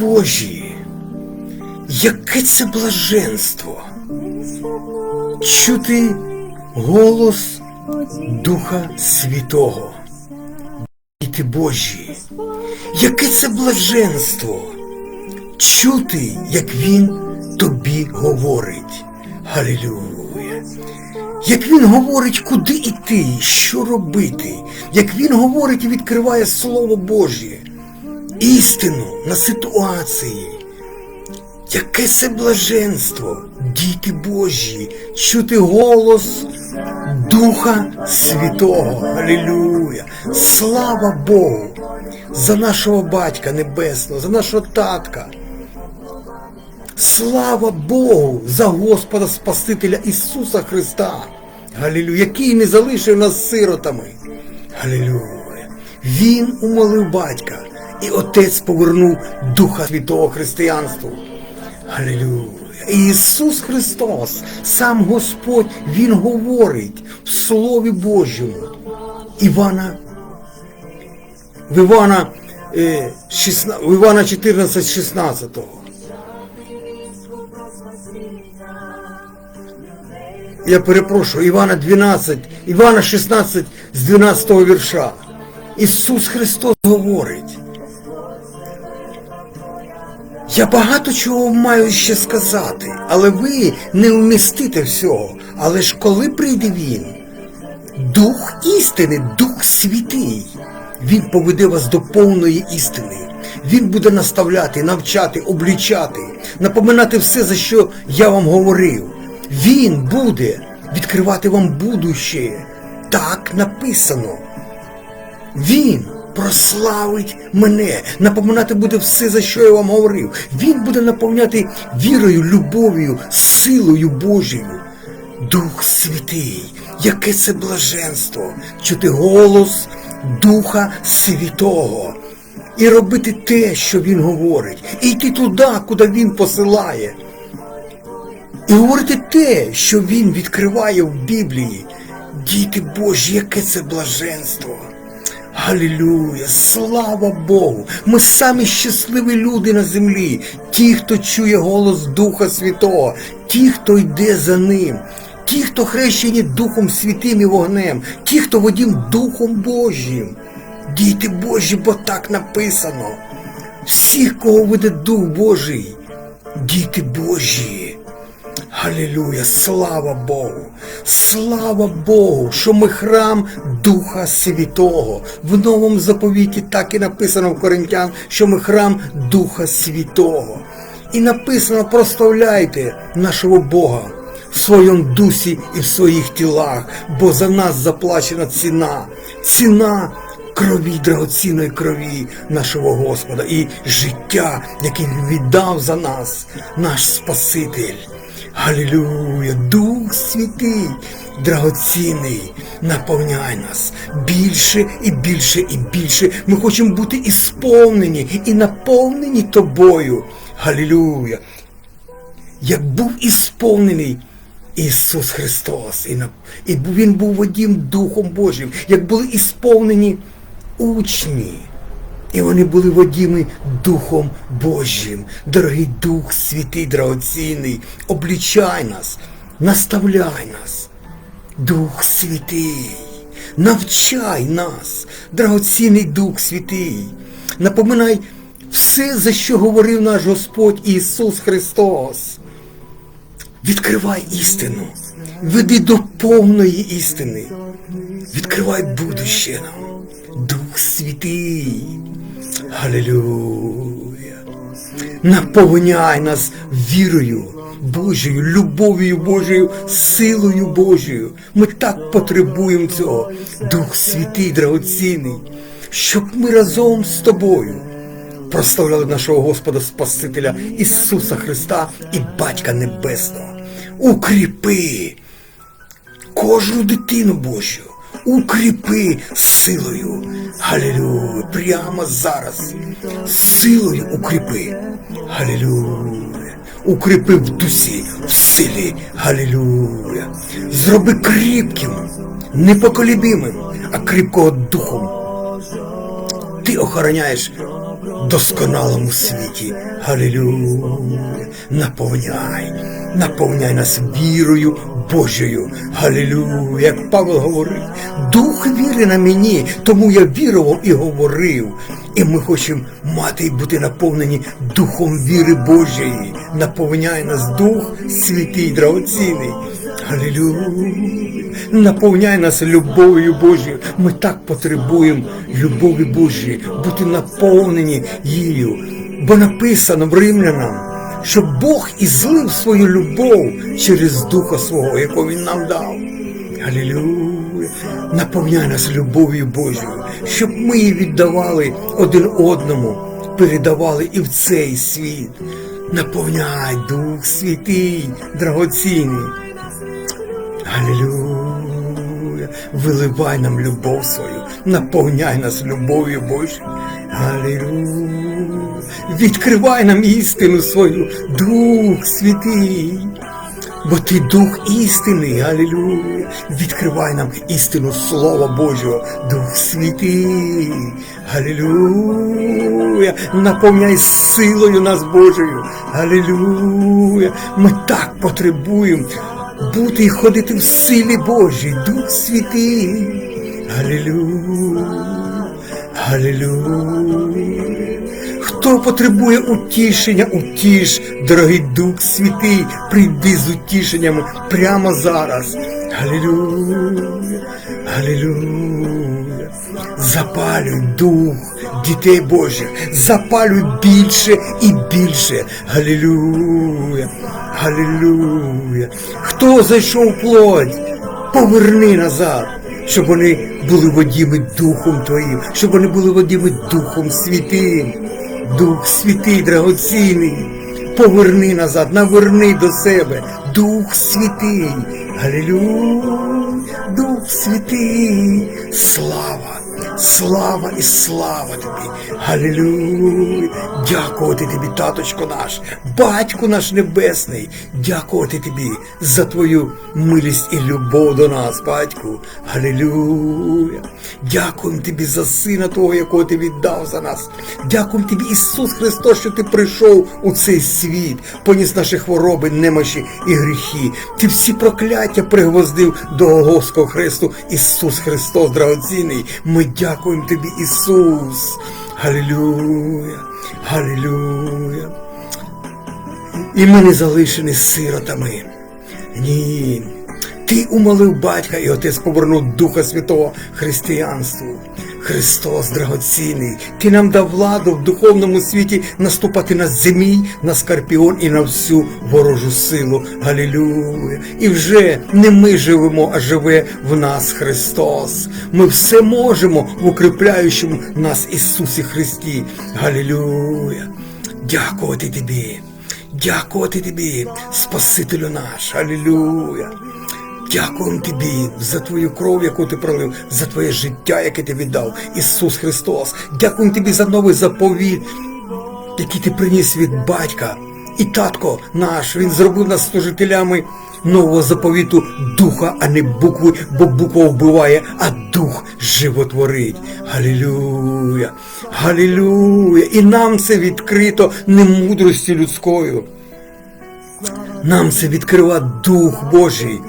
Божі, яке це блаженство чути голос Духа Святого. Діти Божі, яке це блаженство чути, як Він тобі говорить. Галілюя. Як він говорить, куди йти, що робити, як він говорить і відкриває Слово Боже, істину на ситуації. Яке це блаженство, діти Божі, чути голос Духа Святого. Алілюя! Слава Богу! За нашого батька Небесного, за нашого татка. Слава Богу за Господа Спасителя Ісуса Христа. Галілюя, який не залишив нас сиротами. Галілюя. Він умолив батька, і Отець повернув Духа Святого Християнству. Галілюя. Ісус Христос, сам Господь, Він говорить в Слові Божому. Івана, в Івана, е, 16, в Івана 14, 16. Я перепрошую, Івана 12, Івана 16 з 12 вірша. Ісус Христос говорить. Я багато чого маю ще сказати, але ви не вмістите всього. Але ж коли прийде Він, Дух істини, Дух святий, Він поведе вас до повної істини. Він буде наставляти, навчати, облічати, напоминати все, за що я вам говорив. Він буде відкривати вам будуще. Так написано. Він прославить мене, напоминати буде все, за що я вам говорив. Він буде наповняти вірою, любов'ю, силою Божою. Дух Святий, яке це блаженство, чути голос Духа Святого і робити те, що Він говорить, і йти туди, куди Він посилає. І говорити те, що Він відкриває в Біблії. Діти Божі, яке це блаженство! Галілюя! Слава Богу! Ми самі щасливі люди на землі, ті, хто чує голос Духа Святого, ті, хто йде за ним, ті, хто хрещені Духом Святим і вогнем, ті, хто водім Духом Божим. Діти Божі, бо так написано. Всіх, кого веде Дух Божий, діти Божі. Галілюя, слава Богу! Слава Богу, що ми храм Духа Святого. В новому заповіті так і написано в Коринтян, що ми храм Духа Святого. І написано, прославляйте нашого Бога в своєму дусі і в своїх тілах, бо за нас заплачена ціна. Ціна крові, драгоцінної крові нашого Господа і життя, яке Він віддав за нас, наш Спаситель. Галілюя, Дух Святий, драгоцінний, наповняй нас більше і більше і більше. Ми хочемо бути ісповнені і наповнені тобою. Галілюя. Як був ісповнений Ісус Христос, і, і Він був водім Духом Божим, як були ісповнені учні. І вони були водіми Духом Божим. Дорогий Дух Святий, драгоцінний, облічай нас, наставляй нас. Дух Святий, навчай нас, драгоцінний Дух Святий. Напоминай все, за що говорив наш Господь Ісус Христос. Відкривай істину, веди до повної істини. Відкривай будуще нам. Дух Святий. Галилюя. Наповняй нас вірою Божою, любов'ю Божою, силою Божою. Ми так потребуємо цього. Дух Святий, драгоцінний, щоб ми разом з тобою прославляли нашого Господа Спасителя Ісуса Христа і Батька Небесного. Укріпи кожну дитину Божу. Укріпи силою. Галілюя. Прямо зараз. Силою укріпи. Галілюя. Укріпи в дусі, в силі. Галілюя. Зроби кріпким, непоколібимим, а кріпкого духом. Ти охороняєш досконалому світі. Галилюя. Наповняй, наповняй нас вірою Божою. Галилюя. Як Павло говорить, дух віри на мені, тому я вірував і говорив. І ми хочемо мати і бути наповнені духом віри Божої. Наповняй нас дух святий, драгоцінний. Алілюя. Наповняй нас любов'ю Божою. Ми так потребуємо любові Божої, бути наповнені її. Бо написано в римлянам, що Бог і злив свою любов через Духа свого, якого Він нам дав. Алілюя. Наповняй нас любов'ю Божою, щоб ми її віддавали один одному, передавали і в цей світ. Наповняй Дух Святий, драгоцінний. Алілюя. Виливай нам любов свою, наповняй нас любов'ю Божою. Алілюя. Відкривай нам істину свою, Дух Святий. Бо ти дух істини, Алілюя. Відкривай нам істину Слова Божого, Дух Святий. Алілюя. Наповняй силою нас Божою. Алілюя. Ми так потребуємо бути і ходити в силі Божій, Дух Святий. Алілюя. Алілюя. Хто потребує утішення, утіш, дорогий Дух Святий, прийди з утішеннями прямо зараз. Галілюя, Галілюя. Запалюй дух дітей Божих, запалюй більше і більше. Галілюя, Галілюя. Хто зайшов в плоть, поверни назад щоб вони були водіми Духом Твоїм, щоб вони були водіми Духом Святим. Дух Святий, драгоцінний, поверни назад, наверни до себе. Дух Святий, Галилюй, Дух Святий, слава, слава і слава тобі. Галилюй, дякувати тобі, таточко наш, батько наш небесний, дякувати тобі за твою милість і любов до нас, батьку. Галилюя. Дякуємо тобі за сина того, якого ти віддав за нас. Дякуємо тобі, Ісус Христос, що ти прийшов у цей світ, поніс наші хвороби, немощі і гріхи. Ти всі прокляття пригвоздив до Голгофського хресту. Ісус Христос, драгоцінний. Ми дякуємо тобі, Ісус. Галилюя, Галилюя. І ми не залишені сиротами. Ні. Ти умолив батька і отець повернув Духа Святого християнству. Христос драгоцінний, ти нам дав владу в духовному світі наступати на змій, на скорпіон і на всю ворожу силу. Галілюя. І вже не ми живемо, а живе в нас Христос. Ми все можемо в укріпляючому нас Ісусі Христі. Галілюя. Дякувати тобі. Дякувати тобі, Спасителю наш. Алілюя. Дякуємо тобі за твою кров, яку ти пролив, за твоє життя, яке ти віддав, Ісус Христос. Дякуємо тобі за новий заповіт, який ти приніс від батька. І татко наш, він зробив нас служителями нового заповіту духа, а не букви, бо буква вбиває, а дух животворить. Галілюя! Галілюя! І нам це відкрито не мудрості людською. Нам це відкрива Дух Божий.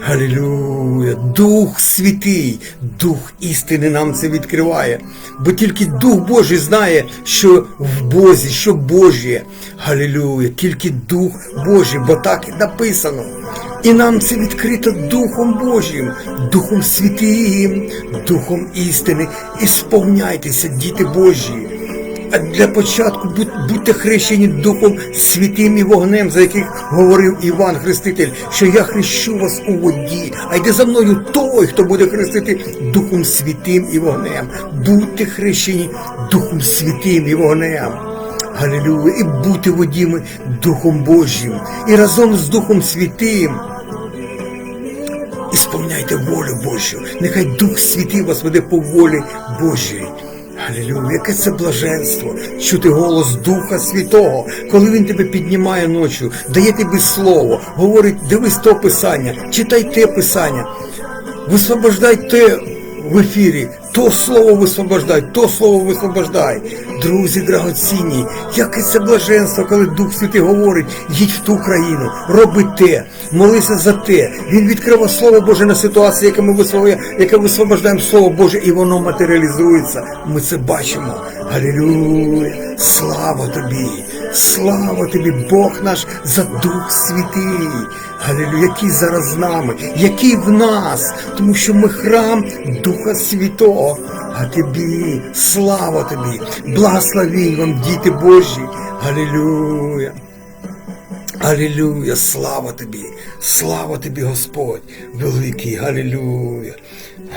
Галілюя, Дух Святий, Дух істини нам це відкриває. Бо тільки Дух Божий знає, що в Бозі, що Божє. Галілюя, тільки Дух Божий, бо так і написано. І нам це відкрито Духом Божим, Духом Святим, Духом істини. І сповняйтеся, діти Божі. А для початку будьте хрещені Духом Святим і вогнем, за яких говорив Іван Хреститель, що я хрещу вас у воді, а йде за мною той, хто буде хрестити Духом Святим і вогнем. Будьте хрещені Духом Святим і вогнем. Галилюя, і будьте водіми Духом Божим, і разом з Духом Святим. Ісповняйте волю Божу, нехай Дух Святий вас веде по волі Божій. Алілюя, яке це блаженство, чути голос Духа Святого, коли він тебе піднімає ночі, дає тобі слово, говорить, дивись то писання, читай те писання, висвобождай те в ефірі, то слово висвобождай, то слово висвобождай. Друзі драгоцінні, яке це блаженство, коли Дух Святий говорить, їдь в ту країну, роби те, молися за те. Він відкриває Слово Боже на ситуації, яке ми висловлюємо, яке висвобождаємо Слово Боже, і воно матеріалізується. Ми це бачимо. Галілюя! Слава тобі! Слава тобі, Бог наш, за Дух Святий! Галілюя, який зараз з нами, який в нас, тому що ми храм Духа Святого. А тобі, слава тобі, благословінь вам, діти Божі. Галілюя. Алілюя, слава тобі, слава тобі, Господь, великий, Галілюя,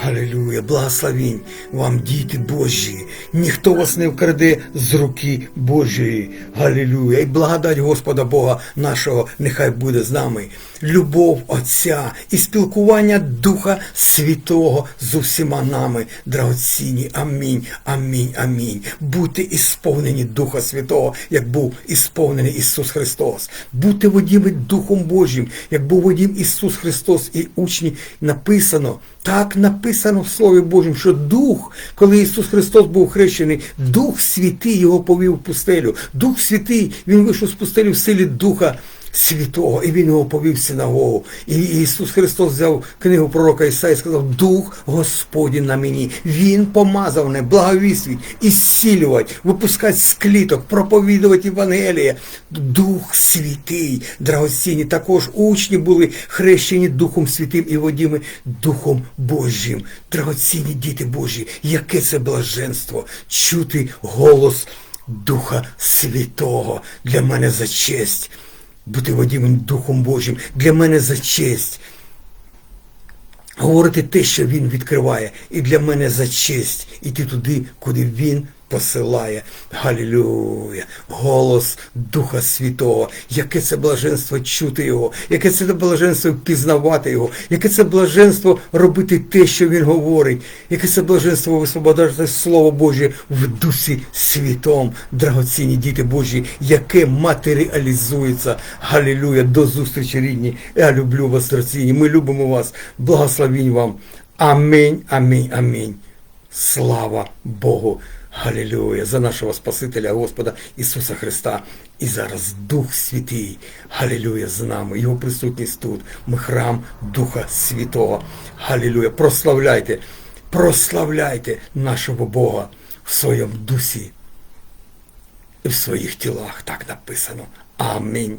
Галілюя, благословінь вам, діти Божі, ніхто вас не вкраде з руки Божої, Галілюя, і благодать Господа Бога нашого нехай буде з нами. Любов Отця і спілкування Духа Святого з усіма нами, драгоцінні. Амінь, амінь, амінь. Будьте ісповнені Духа Святого, як був ісповнений Ісус Христос. Будьте водіми Духом Божим, як був водім Ісус Христос і учні написано. Так написано в Слові Божому, що Дух, коли Ісус Христос був хрещений, Дух Святий його повів в пустелю. Дух Святий, Він вийшов з пустелі в силі Духа Святого, і він його повів в синагогу. І Ісус Христос взяв книгу пророка Ісаї і сказав, Дух Господень на мені. Він помазав мене, благовіствіть, ісцілювати, випускати з кліток, проповідувати Євангеліє. Дух Святий, драгоцінні. Також учні були хрещені Духом Святим і водіми Духом Божим. Драгоцінні діти Божі, яке це блаженство чути голос Духа Святого для мене за честь бути водімим Духом Божим для мене за честь. Говорити те, що він відкриває, і для мене за честь іти туди, куди він посилає. Галілюя! Голос Духа Святого. Яке це блаженство чути Його, яке це блаженство пізнавати Його, яке це блаженство робити те, що Він говорить, яке це блаженство висвобождати Слово Боже в Дусі Святом, драгоцінні діти Божі, яке матеріалізується. Галілюя! До зустрічі рідні. Я люблю вас, драгоцінні. Ми любимо вас. Благословінь вам. Амінь, амінь, амінь. Слава Богу. Галілюя, за нашого Спасителя Господа Ісуса Христа. І зараз Дух Святий, Галілюя, з нами, Його присутність тут. Ми храм Духа Святого. Галілюя. Прославляйте, прославляйте нашого Бога в своєму дусі і в своїх тілах. Так написано. Амінь.